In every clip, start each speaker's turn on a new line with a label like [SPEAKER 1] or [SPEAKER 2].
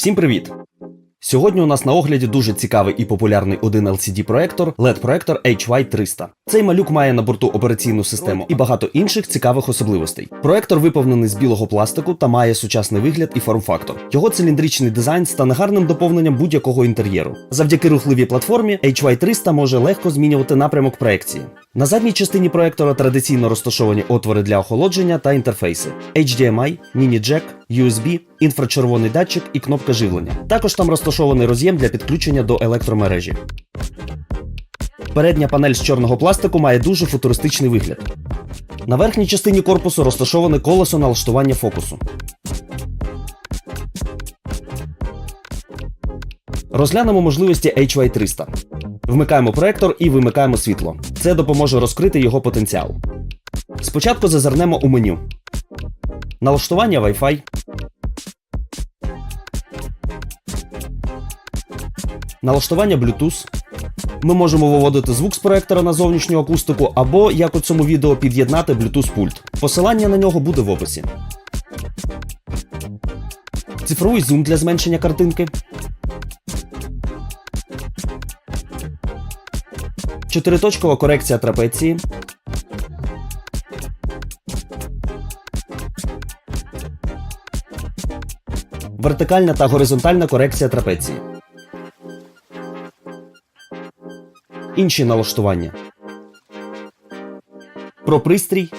[SPEAKER 1] Всім привіт! Сьогодні у нас на огляді дуже цікавий і популярний один LCD проектор LED-проектор HY300. Цей малюк має на борту операційну систему і багато інших цікавих особливостей. Проектор виповнений з білого пластику та має сучасний вигляд і форм-фактор. Його циліндричний дизайн стане гарним доповненням будь-якого інтер'єру. Завдяки рухливій платформі HY300 може легко змінювати напрямок проекції. На задній частині проектора традиційно розташовані отвори для охолодження та інтерфейси: HDMI, міні-джек, USB, інфрачервоний датчик і кнопка живлення. Також там розташований роз'єм для підключення до електромережі. Передня панель з чорного пластику має дуже футуристичний вигляд. На верхній частині корпусу розташоване колесо налаштування фокусу. Розглянемо можливості HY300. Вмикаємо проектор і вимикаємо світло. Це допоможе розкрити його потенціал. Спочатку зазирнемо у меню. Налаштування Wi-Fi. Налаштування Bluetooth. Ми можемо виводити звук з проектора на зовнішню акустику або, як у цьому відео, під'єднати Bluetooth пульт. Посилання на нього буде в описі. Цифровий зум для зменшення картинки. Чотириточкова корекція трапеції. Вертикальна та горизонтальна корекція трапеції. Інші налаштування. Про пристрій.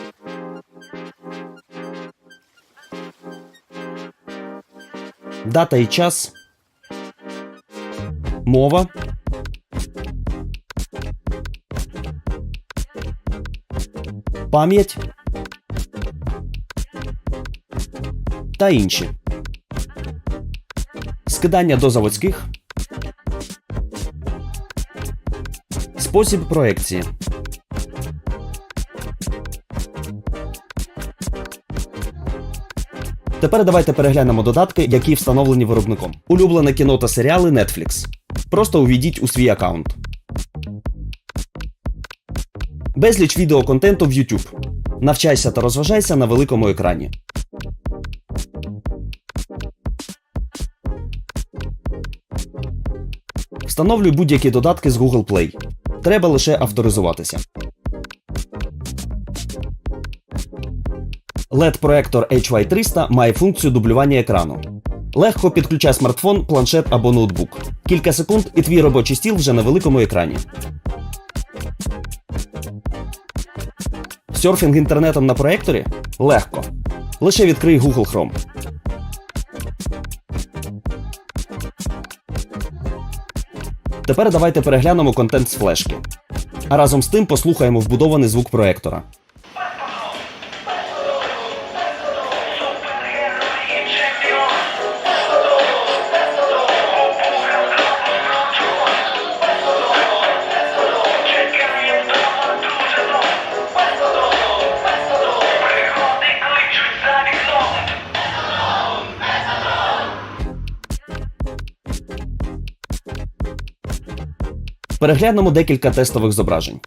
[SPEAKER 1] Дата і час. Мова. Пам'ять. Та інші. Скидання до заводських. Спосіб проекції. Тепер давайте переглянемо додатки, які встановлені виробником. Улюблене кіно та серіали Netflix. Просто увійдіть у свій аккаунт. Безліч відеоконтенту в YouTube. Навчайся та розважайся на великому екрані. Встановлюй будь-які додатки з Google Play. Треба лише авторизуватися. LED-проектор HY300 має функцію дублювання екрану. Легко підключай смартфон, планшет або ноутбук. Кілька секунд і твій робочий стіл вже на великому екрані. Серфінг інтернетом на проекторі? Легко. Лише відкрий Google Chrome. Тепер давайте переглянемо контент з флешки. А разом з тим послухаємо вбудований звук проектора. Переглянемо декілька тестових зображень.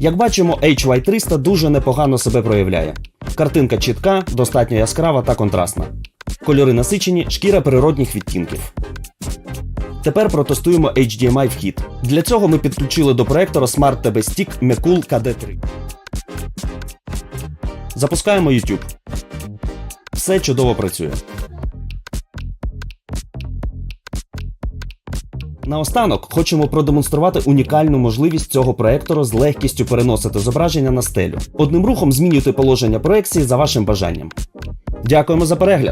[SPEAKER 1] Як бачимо, HY300 дуже непогано себе проявляє. Картинка чітка, достатньо яскрава та контрастна. Кольори насичені, шкіра природних відтінків. Тепер протестуємо HDMI вхід. Для цього ми підключили до проектора Smart TV Stick Mekul KD3. Запускаємо YouTube. Все чудово працює. Наостанок хочемо продемонструвати унікальну можливість цього проектора з легкістю переносити зображення на стелю. Одним рухом змінюйте положення проекції за вашим бажанням. Дякуємо за перегляд!